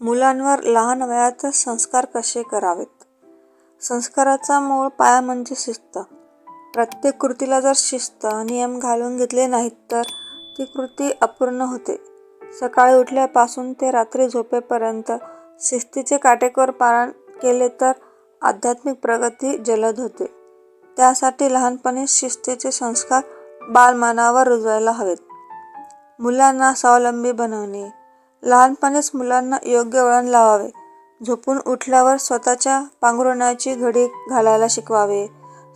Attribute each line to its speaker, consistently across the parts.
Speaker 1: मुलांवर लहान वयातच संस्कार कसे करावेत? संस्काराचा मूळ पाया म्हणजे शिस्त. प्रत्येक कृतीला जर शिस्त नियम घालून घेतले नाहीत तर ती कृती अपूर्ण होते. सकाळी उठल्यापासून ते रात्री झोपेपर्यंत शिस्तीचे काटेकोर पालन केले तर आध्यात्मिक प्रगती जलद होते. त्यासाठी लहानपणी शिस्तीचे संस्कार बालमानावर रुजवायला हवेत. मुलांना स्वावलंबी बनवणे लहानपणीच मुलांना योग्य वळण लावावे. झोपून उठल्यावर स्वतःच्या पांघरुणाची घडी घालायला शिकवावे.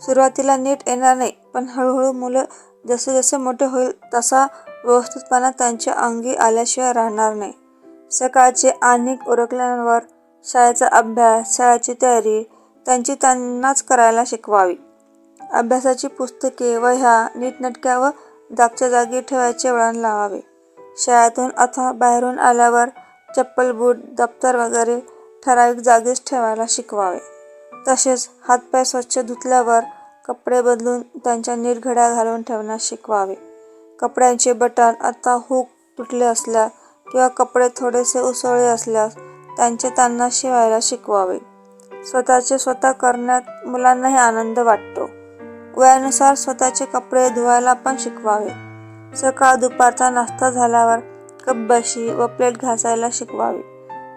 Speaker 1: सुरुवातीला नीट येणार नाही पण हळूहळू मुलं जसे जसे मोठे होईल तसा व्यवस्थितपणा त्यांच्या अंगी आल्याशिवाय राहणार नाही. सकाळचे आणि उरकल्यावर शाळेचा अभ्यास शाळेची तयारी त्यांची त्यांनाच करायला शिकवावी. अभ्यासाची पुस्तके वह्या नीटनेटक्या व जागच्या जागी ठेवायचे वळण लावावे. शाळेतून अथवा बाहेरून आल्यावर चप्पल बूट दप्तर वगैरे ठराविक जागीच ठेवायला शिकवावे. तसेच हातपाय स्वच्छ धुतल्यावर कपडे बदलून त्यांच्या नीट घड्या घालून ठेवण्यास शिकवावे. कपड्यांचे बटन आता हुक तुटले असल्यास किंवा कपडे थोडेसे उसळले असल्यास त्यांचे त्यांना शिवायला शिकवावे. स्वतःचे स्वतः करण्यात मुलांनाही आनंद वाटतो. वयानुसार स्वतःचे कपडे धुवायला पण शिकवावे. सकाळ दुपारचा नाश्ता झाल्यावर कपबशी व प्लेट घासायला शिकवावी.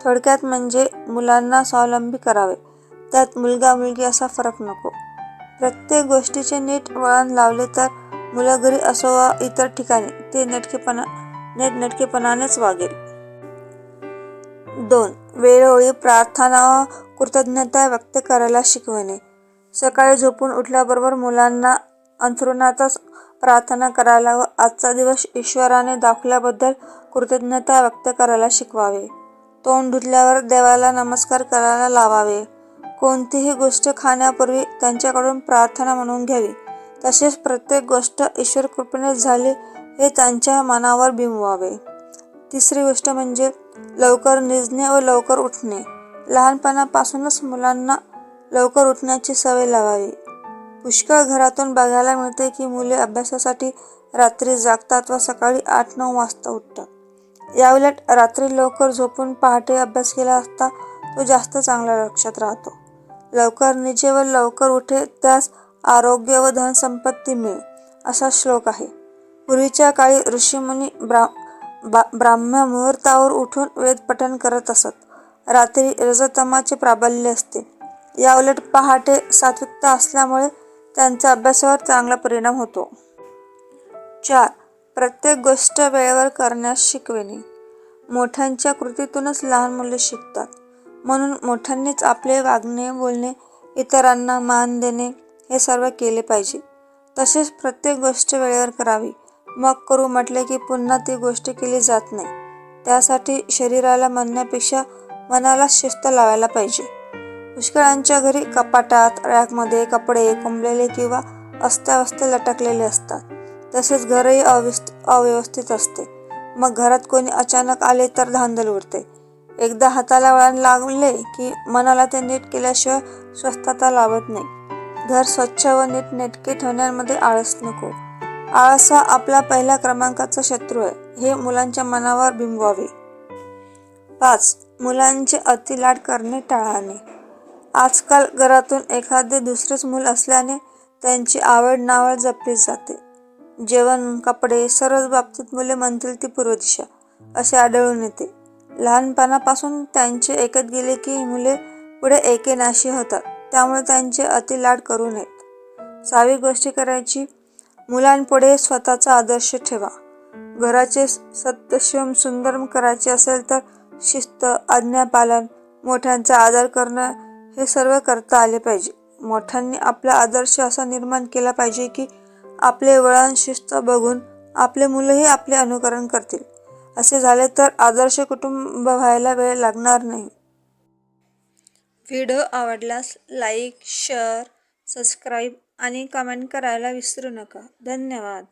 Speaker 1: थोडक्यात म्हणजे मुलांना स्वावलंबी करावे. त्यात मुलगा मुलगी असा फरक नको. प्रत्येक गोष्टीचे नीट वळण लावले तर मुलं घरी असो वा इतर ठिकाणी ते नेटकेपणा नेटनेटकेपणानेच वागेल. दोन वेळोवेळी प्रार्थना व कृतज्ञता व्यक्त करायला शिकवणे. सकाळी झोपून उठल्याबरोबर मुलांना अंथरुणातच प्रार्थना करायला व आजचा दिवस ईश्वराने दाखवल्याबद्दल कृतज्ञता व्यक्त करायला शिकवावे. तोंड धुतल्यावर देवाला नमस्कार करायला लावावे. कोणतीही गोष्ट खाण्यापूर्वी त्यांच्याकडून प्रार्थना म्हणून घ्यावी. तसेच प्रत्येक गोष्ट ईश्वर कृपेने झाली हे त्यांच्या मनावर बिंबवावे. तिसरी गोष्ट म्हणजे लवकर निजणे व लवकर उठणे. लहानपणापासूनच मुलांना लवकर उठण्याची सवय लावावी. पुष्कळ घरातून बघायला मिळते की मुले अभ्यासासाठी रात्री जागतात व सकाळी आठ नऊ वाजता उठतात. याउलट रात्री लवकर झोपून पहाटे अभ्यास केला असता तो जास्त चांगला लक्षात राहतो. लवकर निजे व लवकर उठे त्यास आरोग्य व धनसंपत्ती मिळे असा श्लोक आहे. पूर्वीच्या काळी ऋषीमुनी ब्रा बा ब्राह्म मुहूर्तावर उठून वेदपठन करत असत. रात्री रजतमाचे प्राबल्य असते. याउलट पहाटे सात्विकता असल्यामुळे त्यांचा अभ्यासावर चांगला परिणाम होतो. चार. प्रत्येक गोष्ट वेळेवर करण्यास शिकविणे. मोठ्यांच्या कृतीतूनच लहान मुले शिकतात. म्हणून मोठ्यांनीच आपले वागणे बोलणे इतरांना मान देणे हे सर्व केले पाहिजे. तसेच प्रत्येक गोष्ट वेळेवर करावी. मग करू म्हटले की पुन्हा ती गोष्ट केली जात नाही. त्यासाठी शरीराला म्हणण्यापेक्षा मनाला शिस्त लावायला पाहिजे. पुष्कळांच्या घरी कपाटात रॅकमध्ये कपडे कोंबलेले किंवा अस्ताव्यस्त लटकलेले असतात. तसेच घरही अव्यस्त अव्यवस्थित असते. मग घरात कोणी अचानक आले तर धांदल उडते. एकदा हाताला वळण लागले की मनाला ते नीट केल्याशिवाय स्वस्थता लाभत नाही. घर स्वच्छ व नीट नेटके ठेवण्यामध्ये आळस नको. आळस हा आपला पहिल्या क्रमांकाचा शत्रू आहे. हे मुलांच्या मनावर बिंबवावे. पाच. मुलांचे अतिलाड करणे टाळावे आजकाल घरातून एखादे दुसरेच मूल असल्याने त्यांची आवड नावड जपली जाते. जेवण कपडे सर्वच बाबतीत मुले म्हणतील ती पूर्व दिशा असे आढळून येते. लहानपणापासून त्यांचे ऐकत गेले की मुले पुढे एकेनाशी होतात त्यामुळे त्यांचे अति लाड करू नयेत. सावी गोष्टी करायची मुलांपुढे स्वतःचा आदर्श ठेवा. घराचे सत्यशिवम सुंदर करायचे असेल तर शिस्त आज्ञापालन मोठ्यांचा आदर करणं हे सर्व करता आले पाहिजे. मोठ्यांनी आपला आदर्श असा निर्माण केला पाहिजे की आपले वळण शिस्त बघून आपले मुलंही आपले अनुकरण करतील. असे झाले तर आदर्श कुटुंब व्हायला वेळ लागणार नाही. व्हिडिओ आवडल्यास लाईक शेअर सबस्क्राईब आणि कमेंट करायला विसरू नका. धन्यवाद.